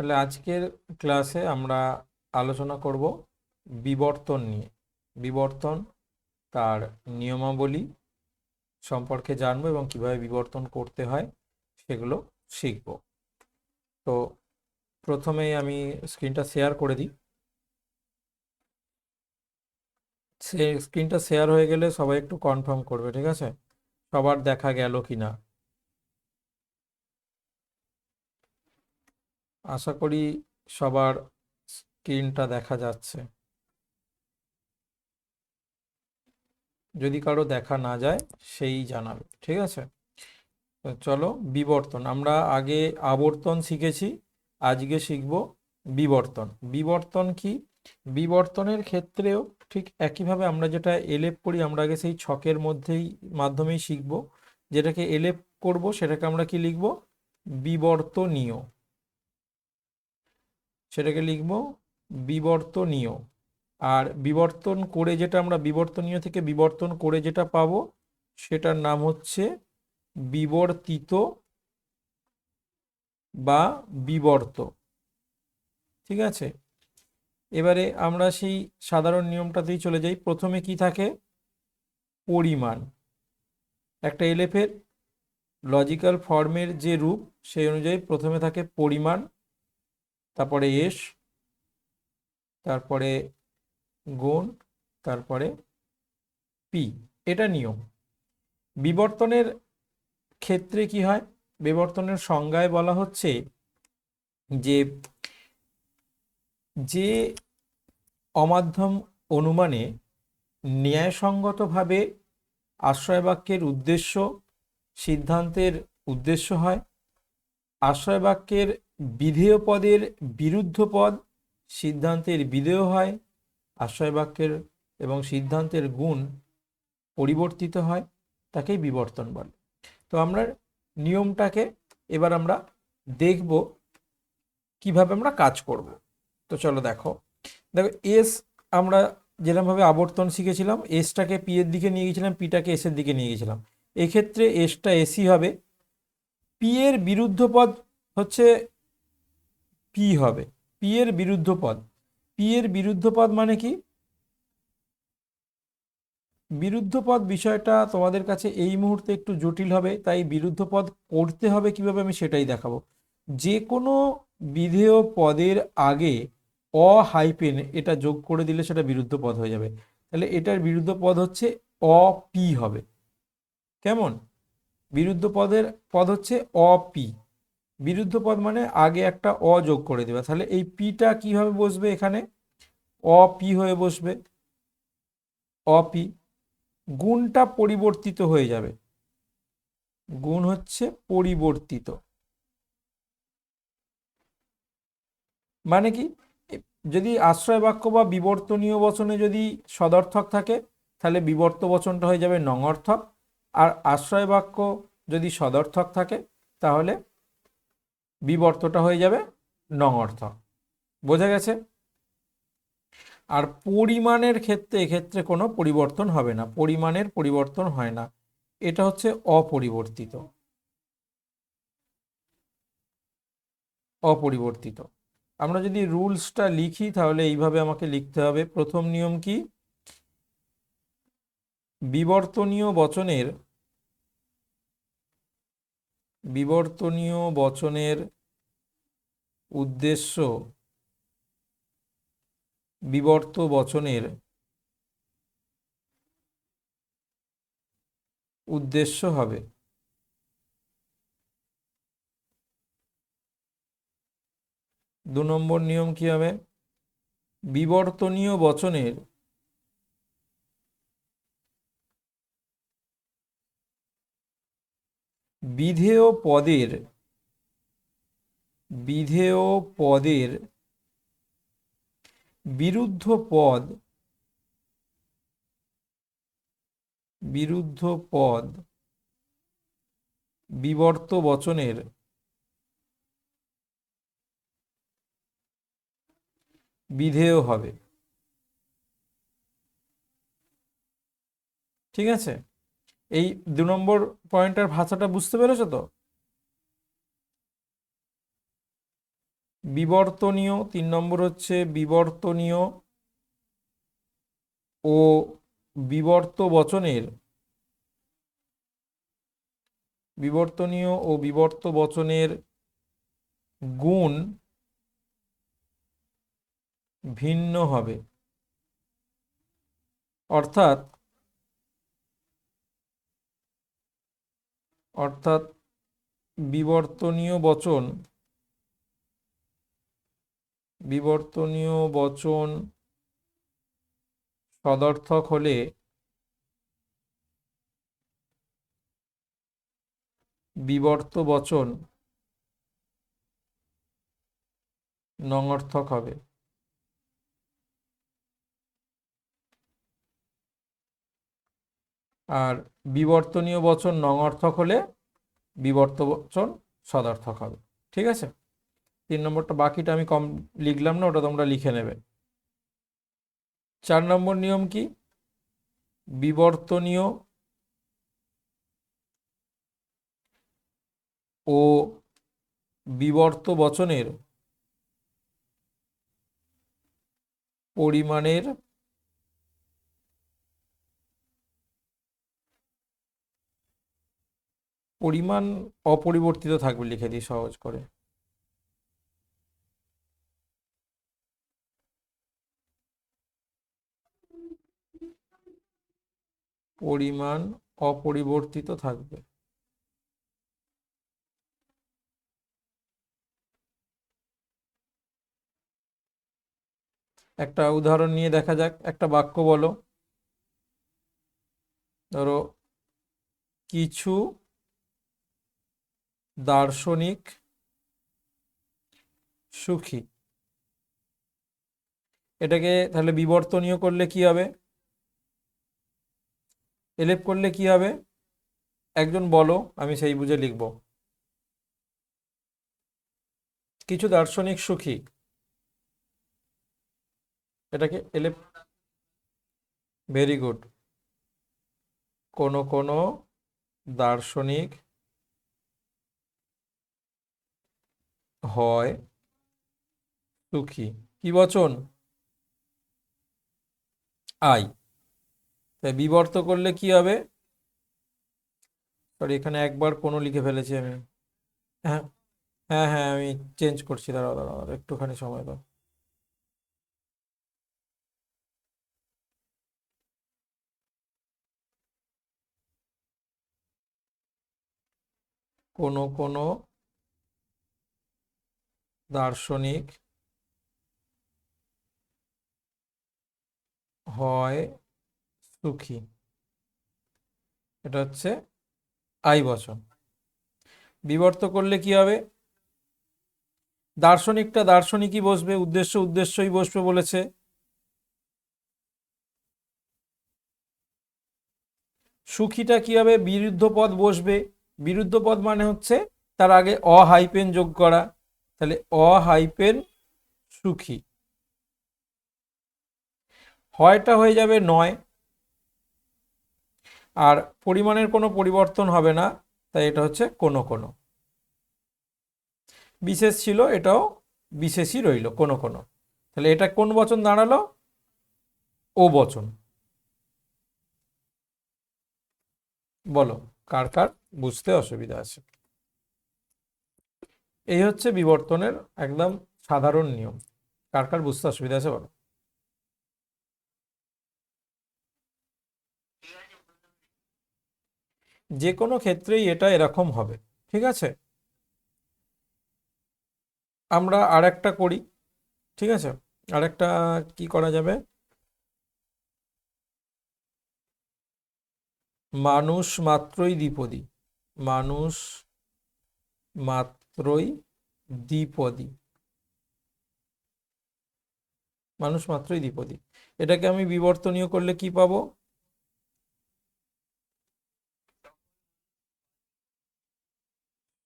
তাহলে আজকের ক্লাসে আমরা আলোচনা করব বিবর্তন নিয়ে। বিবর্তন তার নিয়মাবলী সম্পর্কে জানব এবং কীভাবে বিবর্তন করতে হয় সেগুলো শিখব। তো প্রথমেই আমি স্ক্রিনটা শেয়ার করে দিই। সে স্ক্রিনটা শেয়ার হয়ে গেলে সবাই একটু কনফার্ম করবে, ঠিক আছে? সবার দেখা গেল কি না আশা করি সবার স্ক্রিনটা দেখা যাচ্ছে। যদি কারও দেখা না যায়, সেই জানাবে, ঠিক আছে? তো চলো, বিবর্তন, আমরা আগে আবর্তন শিখেছি, আজকে শিখব বিবর্তন। বিবর্তন কি? বিবর্তনের ক্ষেত্রেও ঠিক একইভাবে আমরা যেটা এলেপ করি, আমরা আগে সেই ছকের মধ্যেই, মাধ্যমেই শিখব। যেটাকে এলেপ করব, সেটাকে আমরা কি লিখব? বিবর্তনীয়। সেটাকে লিখব বিবর্তনীয়। আর বিবর্তন করে যেটা আমরা বিবর্তনীয় থেকে বিবর্তন করে যেটা পাবো সেটার নাম হচ্ছে বিবর্তিত বা বিবর্ত। ঠিক আছে? এবারে আমরা সেই সাধারণ নিয়মটাতেই চলে যাই। প্রথমে কি থাকে? পরিমাণ। একটা এলেফের লজিক্যাল ফর্মের যে রূপ, সেই অনুযায়ী প্রথমে থাকে পরিমাণ। তারপরে এস, তারপরে গুণ, তারপরে পি। এটা নিয়ম। বিবর্তনের ক্ষেত্রে কি হয়? বিবর্তনের সংজ্ঞায় বলা হচ্ছে যে যে অমাধ্যম অনুমানে ন্যায়সঙ্গতভাবে আশ্রয়বাক্যের উদ্দেশ্য সিদ্ধান্তের উদ্দেশ্য হয় আশ্রয়বাক্যের বিধেয় পদের বিরুদ্ধ পদ সিদ্ধান্তের বিধেয় হয়, আশ্রয়বাক্যের এবং সিদ্ধান্তের গুণ পরিবর্তিত হয়, তাকেই বিবর্তন বলে। তো আমরা নিয়মটাকে এবার আমরা দেখব কীভাবে আমরা কাজ করব। তো চলো দেখো। দেখো, এস আমরা যেরকমভাবে আবর্তন শিখেছিলাম, এসটাকে পি এর দিকে নিয়ে গেছিলাম, পিটাকে এসের দিকে নিয়ে গেছিলাম। এক্ষেত্রে এসটা এসি হবে পি এর বিরুদ্ধ পদ হচ্ছে পি হবে। পি এর বিরুদ্ধ পদ। পি এর বিরুদ্ধ পদ মানে কি? বিরুদ্ধ পদ বিষয়টা তোমাদের কাছে এই মুহূর্তে একটু জটিল হবে, তাই বিরুদ্ধ পদ করতে হবে কীভাবে আমি সেটাই দেখাবো। যে কোনো বিধেয় পদের আগে অ হাইপেন এটা যোগ করে দিলে সেটা বিরুদ্ধ পদ হয়ে যাবে। তাহলে এটার বিরুদ্ধ পদ হচ্ছে অপি হবে। কেমন? বিরুদ্ধ পদের পদ হচ্ছে অপি বিরুদ্ধ পদ মানে আগে একটা অ যোগ করে দেবে। তাহলে এই পিটা কীভাবে বসবে এখানে? অপি হয়ে বসবে। অপি গুণটা পরিবর্তিত হয়ে যাবে। গুণ হচ্ছে পরিবর্তিত। মানে কি? যদি আশ্রয় বাক্য বা বিবর্তনীয় বচনে যদি সদর্থক থাকে, তাহলে বিবর্ত বচনটা হয়ে যাবে নঙর্থক আর আশ্রয় বাক্য যদি সদর্থক থাকে, তাহলে বিবর্তটা হয়ে যাবে নঙর্থক। বোঝা গেছে? আর পরিমাণের ক্ষেত্রে এক্ষেত্রে কোনো পরিবর্তন হবে না, পরিমাণের পরিবর্তন হয় না। এটা হচ্ছে অপরিবর্তিত। অপরিবর্তিত। আমরা যদি রুলসটা লিখি, তাহলে এইভাবে আমাকে লিখতে হবে। প্রথম নিয়ম কি? বিবর্তনীয় বচনের বিবর্তনীয় বচনের উদ্দেশ্য বিবর্ত বচনের উদ্দেশ্য হবে। দু নম্বর নিয়ম কি হবে? বিবর্তনীয় বচনের বিধেয় পদের বিধেয় পদের বিরুদ্ধ পদ বিরুদ্ধ পদ বিবর্ত বচনের বিধেয় হবে। ঠিক আছে? এই দু নম্বর পয়েন্টের ভাষাটা বুঝতে পেরেছ তো? বিবর্তনীয়, তিন নম্বর হচ্ছে বিবর্তনীয় ও বিবর্ত বচনের বিবর্তনীয় ও বিবর্ত বচনের গুণ ভিন্ন হবে। অর্থাৎ অর্থাৎ বিবর্তনীয় বচন বিবর্তনীয় বচন সদর্থক হলে বিবর্ত বচন নঙর্থক হবে। আর বিবর্তনীয় বচন নঙর্থক হলে বিবর্ত বচন সদর্থক হবে। ঠিক আছে? তিন নম্বরটা বাকিটা আমি কম লিখলাম না, ওটা তোমরা লিখে নেবে। চার নম্বর নিয়ম কি? বিবর্তনীয় ও বিবর্ত বচনের পরিমাণের পরিমাণ অপরিবর্তিত থাকবে লিখে দিই সহজ করে। পরিমাণ অপরিবর্তিত থাকবে। একটা উদাহরণ নিয়ে দেখা যাক, একটা বাক্য বলো। ধরো, কিছু দার্শনিক সুখী। এটাকে তাহলে বিবর্তনীয় করলে কি হবে? এলেপ করলে কি হবে? একজন বলো, আমি সেই বুঝে লিখব। কিছু দার্শনিক সুখী। এটাকে এলেপ, ভেরি গুড। কোনো কোনো দার্শনিক হয় সুখী। কি বচন? আই। তাই বিবর্ত করলে কি হবে? সরি এখানে একবার কোনো লিখে ফেলেছি আমি। হ্যাঁ হ্যাঁ হ্যাঁ আমি চেঞ্জ করছি। দাঁড়াও দাঁড়াও, একটুখানি সময় দাও। কোনো কোনো দার্শনিক হয় সুখী। এটা হচ্ছে আই বচন। বিবর্ত করলে কি হবে? দার্শনিকটা দার্শনিকই বসবে, উদ্দেশ্য উদ্দেশ্যই বসবে বলেছে। সুখীটা কি হবে? বিরুদ্ধ পদ বসবে। বিরুদ্ধ পদ মানে হচ্ছে তার আগে অ হাইপেন যোগ করা। তাহলে অ হাইপেন সুখী। হয়টা হয়ে যাবে নয়। আর পরিমাণের কোনো পরিবর্তন হবে না, তাই এটা হচ্ছে কোনো কোনো। বিশেষ ছিল, এটাও বিশেষই রইল, কোনো কোনো। তাহলে এটা কোন বচন দাঁড়াল? ও বচন। বলো, কার কার? বুঝতে অসুবিধা আছে। এই হচ্ছে বিবর্তনের একদম সাধারণ নিয়ম। কার কার বুঝতে অসুবিধা আছে বলো? যে কোনো ক্ষেত্রেই এটা এরকম হবে, ঠিক আছে? আমরা আর একটা করি, ঠিক আছে? আর একটা কি করা যাবে? মানুষ মাত্রই দ্বিপদী। মানুষ মাত্রই দ্বিপদী। মানুষ মাত্রই দ্বিপদী। এটাকে আমি বিবর্তনীয় করলে কি পাবো?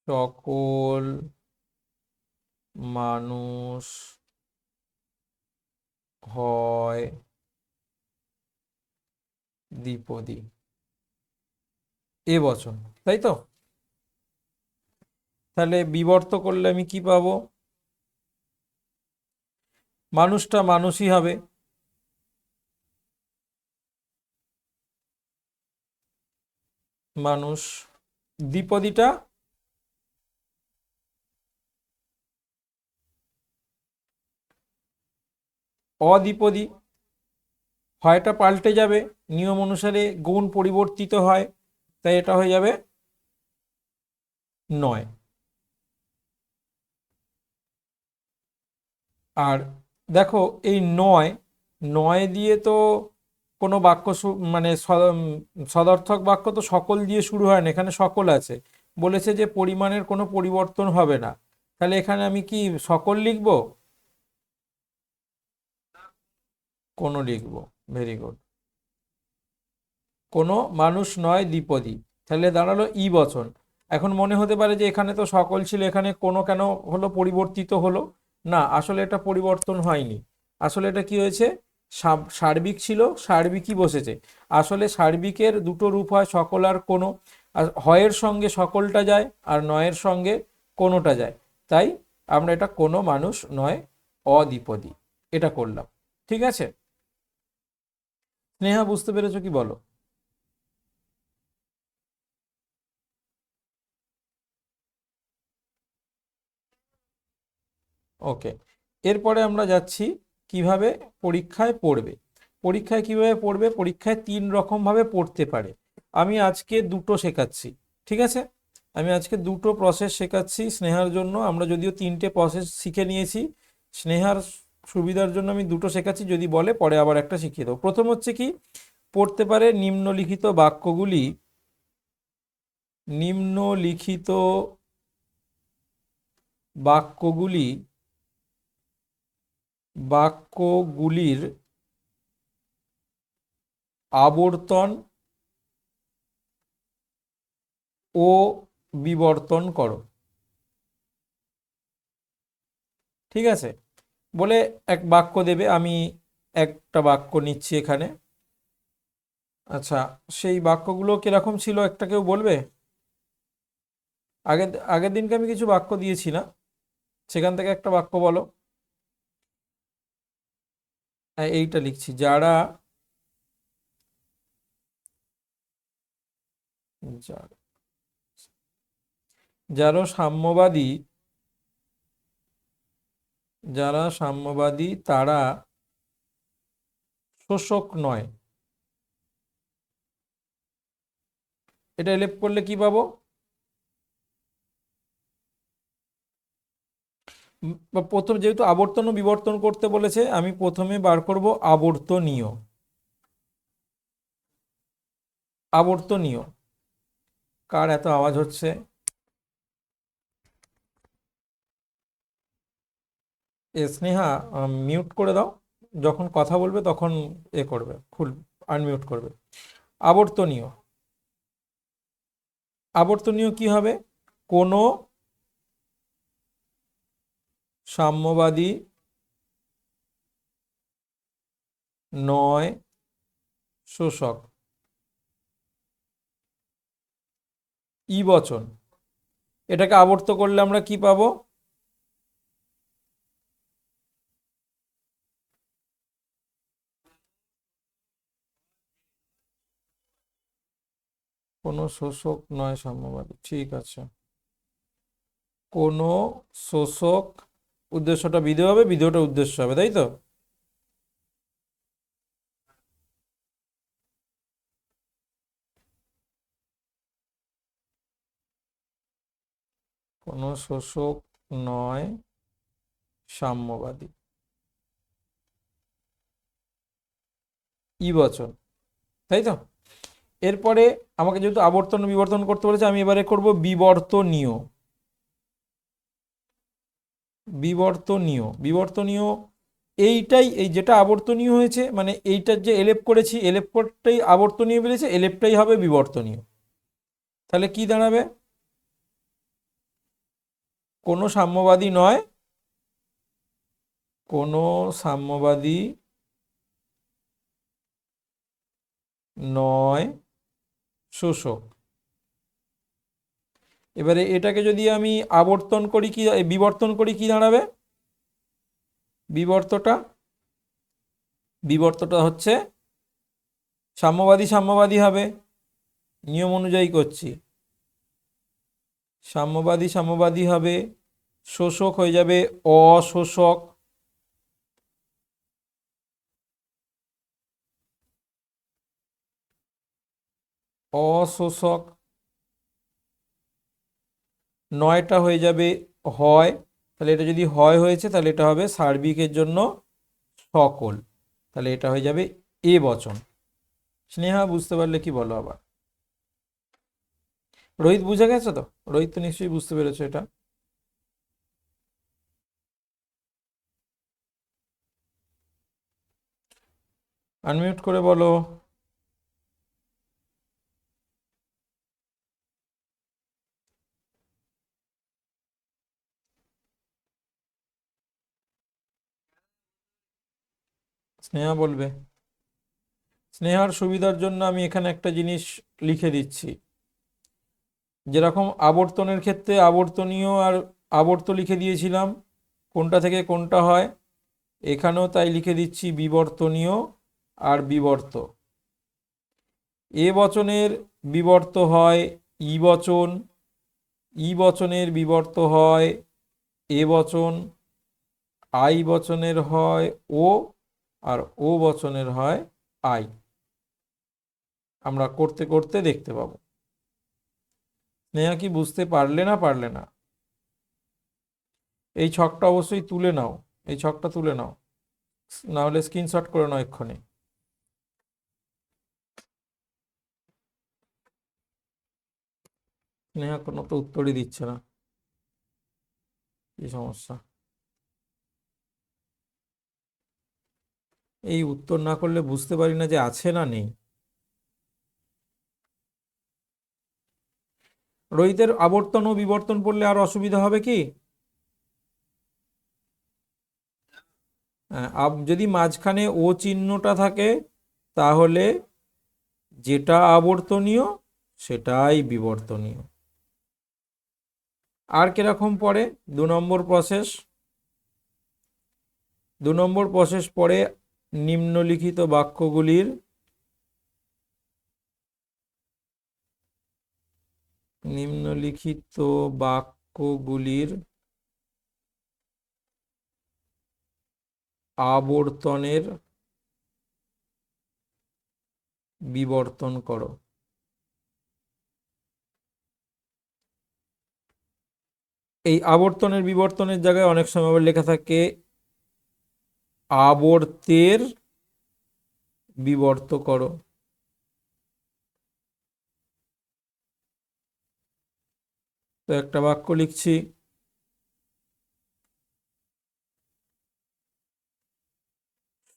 সকল মানুষ হয় দ্বিপদী। এ বচন, তাই তো? তাহলে বিবর্ত করলে আমি কি পাবো? মানুষটা মানুষই হবে। মানুষ দ্বিপদীটা অদ্বিপদী। হয়টা পাল্টে যাবে, নিয়ম অনুসারে গুণ পরিবর্তিত হয়, তাই এটা হয়ে যাবে নয়। আর দেখো এই নয় নয় দিয়ে তো কোনো বাক্য মানে সদর্থক বাক্য তো সকল দিয়ে শুরু হয় না, এখানে সকল আছে। বলেছে যে পরিমাণের কোনো পরিবর্তন হবে না। তাহলে এখানে আমি কি সকল লিখব? কোনো লিখব ভেরি গুড কোনো মানুষ নয় দ্বিপদী। তাহলে দাঁড়াল ই বচন। এখন মনে হতে পারে যে এখানে তো সকল ছিল, এখানে কোনো কেন হলো, পরিবর্তিত হলো। না, আসলে এটা পরিবর্তন হয়নি। আসলে এটা কি হয়েছে? সার্বিক ছিল, সার্বিকই বসেছে। আসলে সার্বিকের দুটো রূপ হয়, সকল আর কোনো। আর হয়ের সঙ্গে সকলটা যায়, আর নয়ের সঙ্গে কোনোটা যায়। তাই আমরা এটা কোনো মানুষ নয়, অদ্বিপদী। এটা করলাম। ঠিক আছে? স্নেহা, বুঝতে পেরেছ কি বলো? ওকে এরপরে আমরা যাচ্ছি কীভাবে পরীক্ষায় পড়বে। পরীক্ষায় কীভাবে পড়বে? পরীক্ষায় তিন রকমভাবে পড়তে পারে। আমি আজকে দুটো শেখাচ্ছি, ঠিক আছে? আমি আজকে দুটো প্রসেস শেখাচ্ছি স্নেহার জন্য। আমরা যদিও তিনটে প্রসেস শিখে নিয়েছি, স্নেহার সুবিধার জন্য আমি দুটো শেখাচ্ছি, যদি বলে পরে আবার একটা শিখিয়ে দেবো। প্রথম হচ্ছে কি? পড়তে পারে নিম্নলিখিত বাক্যগুলি। নিম্নলিখিত বাক্যগুলি বাক্যগুলির আবর্তন ও বিবর্তন করো। ঠিক আছে? বলে এক বাক্য দেবে, আমি একটা বাক্য নিচ্ছি এখানে। আচ্ছা সেই বাক্যগুলো কীরকম ছিল একটা কেউ বলবে? আগের আগের দিনকে আমি কিছু বাক্য দিয়েছি না। সেখান থেকে একটা বাক্য বলো। এইটা লিখছি। যারা যারা- যারা সাম্যবাদী যারা সাম্যবাদী, তারা শোষক নয়। এটা এলেপ করলে কি পাবো উম, বা প্রথম যেহেতু আবর্তন ও বিবর্তন করতে বলেছে, আমি প্রথমে বার করব আবর্তনীয়। আবর্তনীয়। কার এত আওয়াজ হচ্ছে? স্নেহা মিউট করে দাও। যখন কথা বলবে তখন এ করবে ফুল আনমিউট করবে। আবর্তনীয়। আবর্তনীয় কি হবে? কোনো সাম্যবাদী নয়, শোষক। ই বচন। এটাকে আবর্ত করলে আমরা কি পাবো? কোনো শোষক নয় সাম্যবাদী। ঠিক আছে। কোনো শোষক উদ্দেশ্যটা বিধেয় হবে, বিধেয়টা উদ্দেশ্য হবে, তাই তো? কোনো শোষক নয়, সাম্যবাদী। ই বচন, তাই তো? এরপরে আমাকে যেহেতু আবর্তন বিবর্তন করতে বলেছে, আমি এবারে করব বিবর্তনীয়। বিবর্তনীয়। বিবর্তনীয় এইটাই, এই যেটা আবর্তনীয় হয়েছে মানে এইটার যে এলেপ করেছি এলেপ আবর্তনীয় বেরিয়েছে এলেপটাই হবে বিবর্তনীয়। তাহলে কি দাঁড়াবে? কোনো সাম্যবাদী নয়। কোনো সাম্যবাদী নয়। শোষক। এবারে এটাকে যদি আমি আবর্তন করি কি বিবর্তন করি কি দাঁড়াবে? বিবর্তটা বিবর্তটা হচ্ছে সাম্যবাদী সাম্যবাদী হবে। নিয়ম অনুযায়ী করছি। সাম্যবাদী সাম্যবাদী হবে, শোষক হয়ে যাবে, অশোষক। অশোষক নয়টা হয়ে যাবে হয়, তাহলে এটা যদি হয় হয়েছে, তাহলে এটা হবে সার্বিকের জন্য সকল। তাহলে এটা হয়ে যাবে এ বচন। স্নেহা, বুঝতে পারলে কি বলো আবার? রোহিত বুঝে গেছে তো? রোহিত তো নিশ্চয়ই বুঝতে পেরেছ এটা। আনমিউট করে বলো। স্নেহা বলবে, স্নেহার সুবিধার জন্য আমি এখানে একটা জিনিস লিখে দিচ্ছি। যেরকম আবর্তনের ক্ষেত্রে আবর্তনীয় আর আবর্ত লিখে দিয়েছিলাম, কোনটা থেকে কোনটা হয়, এখানেও তাই লিখে দিচ্ছি বিবর্তনীয় আর বিবর্ত। এ বচনের বিবর্ত হয় ই বচন, ই বচনের বিবর্ত হয় এ বচন, আই বচনের হয় ও আর ও বচনের হয় আই। আমরা করতে করতে দেখতে পাবো। স্নেহা কি বুঝতে পারলে না পারলে না? এই ছকটা অবশ্যই তুলে নাও। এই ছকটা তুলে নাও। না হলে স্ক্রিনশট করে নাও এক্ষুনি। স্নেহা কোনো তো উত্তরই দিচ্ছে না। কি সমস্যা? এই উত্তর না করলে বুঝতে পারি না যে আছে না নেই। রোহিতের আবর্তন ও বিবর্তন পড়লে আর অসুবিধা হবে কি? হ্যাঁ, যদি মাঝখানে ও চিহ্নটা থাকে তাহলে যেটা আবর্তনীয় সেটাই বিবর্তনীয়। আর কীরকম পড়ে? দু নম্বর প্রসেস দু নম্বর প্রসেস পড়ে নিম্নলিখিত বাক্যগুলির নিম্নলিখিত বাক্যগুলির আবর্তনের বিবর্তন করো। এই আবর্তনের বিবর্তনের জায়গায় অনেক সময় আবার লেখা থাকে আবর্তের বিবর্ত করো। তো একটা বাক্য লিখছি।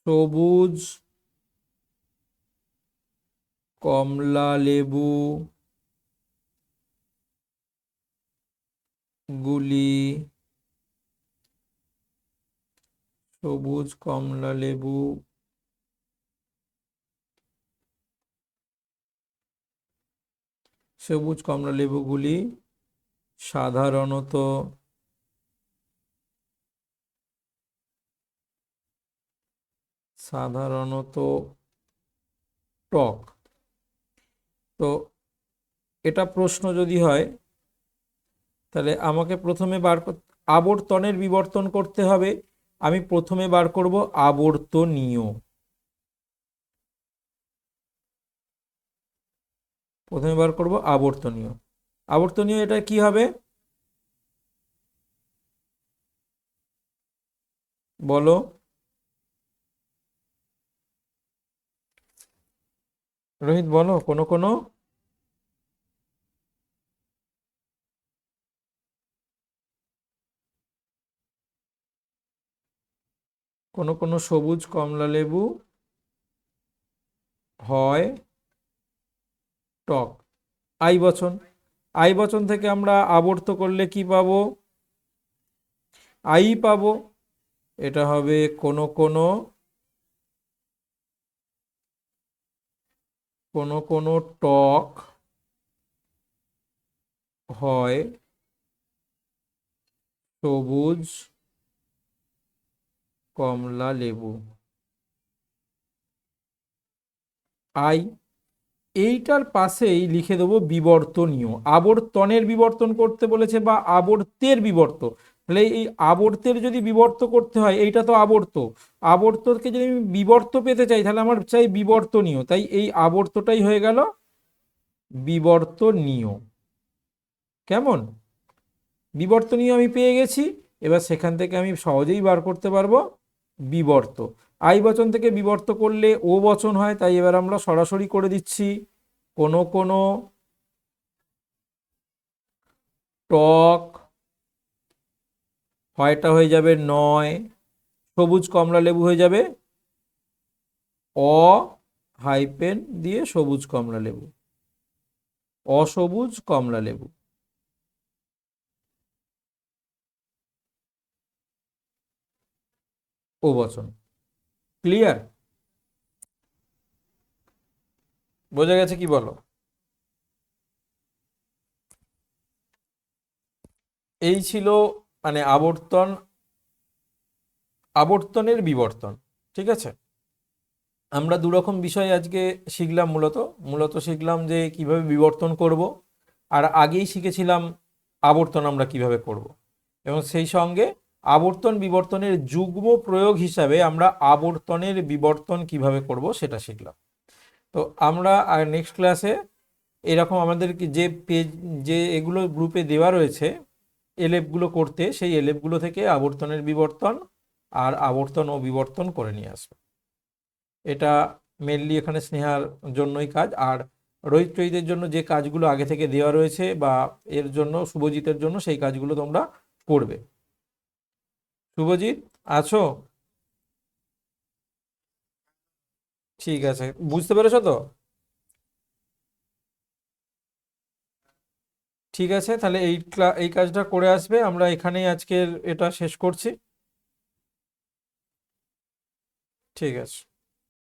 সবুজ কমলা লেবু গুলি সবুজ, কমলা, লেবু। সবুজ, কমলা, লেবুগুলি সাধারণত সাধারণত টক। তো এটা প্রশ্ন যদি হয়, তাহলে আমাকে প্রথমে বার আবর্তনের বিবর্তন করতে হবে। আমি প্রথমে বার করব আবর্তনীয়। প্রথমে বার করব আবর্তনীয়। আবর্তনীয় এটা কি হবে? বলো। রোহিত, বলো, কোনো কোনো? কোনো কোনো সবুজ কমলা লেবু হয় টক। আই বচন। আই বচন থেকে আমরা আবর্ত করলে কি পাবো? আই পাবো। এটা হবে কোনো কোনো কোনো কোনো টক হয় সবুজ কমলা লেবু। আই, এইটার পাশেই লিখে দেবো বিবর্তনীয়। আবর্তনের বিবর্তন করতে বলেছে বা আবর্তের বিবর্ত তাহলে এই আবর্তের যদি বিবর্ত করতে হয়, এইটা তো আবর্ত। আবর্তকে যদি আমি বিবর্ত পেতে চাই, তাহলে আমার চাই বিবর্তনীয়। তাই এই আবর্তটাই হয়ে গেল বিবর্তনীয়। কেমন? বিবর্তনীয় আমি পেয়ে গেছি। এবার সেখান থেকে আমি সহজেই বার করতে পারব। বিবর্ত। আই বচন থেকে বিবর্ত করলে ও বচন হয়, তাই এবার আমরা সরাসরি করে দিচ্ছি কোনো কোনো টক, হয়টা হয়ে যাবে নয়, সবুজ কমলা লেবু হয়ে যাবে অ হাইপেন দিয়ে সবুজ কমলা লেবু, অসবুজ কমলা লেবু। ও বচন ক্লিয়ার বোঝা গেছে কি বলো? এই ছিল মানে আবর্তন, আবর্তনের বিবর্তন, ঠিক আছে? আমরা দুরকম বিষয় আজকে শিখলাম মূলত। মূলত শিখলাম যে কীভাবে বিবর্তন করব, আর আগেই শিখেছিলাম আবর্তন আমরা কীভাবে করব। এবং সেই সঙ্গে আবর্তন বিবর্তনের যুগ্ম প্রয়োগ হিসাবে আমরা আবর্তনের বিবর্তন কীভাবে করব সেটা শিখলাম। তো আমরা নেক্সট ক্লাসে এরকম আমাদের যে পেজ যে এগুলো গ্রুপে দেওয়া রয়েছে এলেপগুলো করতে সেই এলেপগুলো থেকে আবর্তনের বিবর্তন আর আবর্তন ও বিবর্তন করে নিয়ে আসবে। এটা মেনলি এখানে স্নেহার জন্যই কাজ, আর রোহিত টহিতের জন্য যে কাজগুলো আগে থেকে দেওয়া রয়েছে বা এর জন্য, শুভজিতের জন্য সেই কাজগুলো তোমরা করবে। শুভজিৎ, আছো? ঠিক আছে, বুঝতে পেরেছ তো? ঠিক আছে, তাহলে এই এই কাজটা করে আসবে, আমরা এখানেই আজকের এটা শেষ করছি। ঠিক আছে।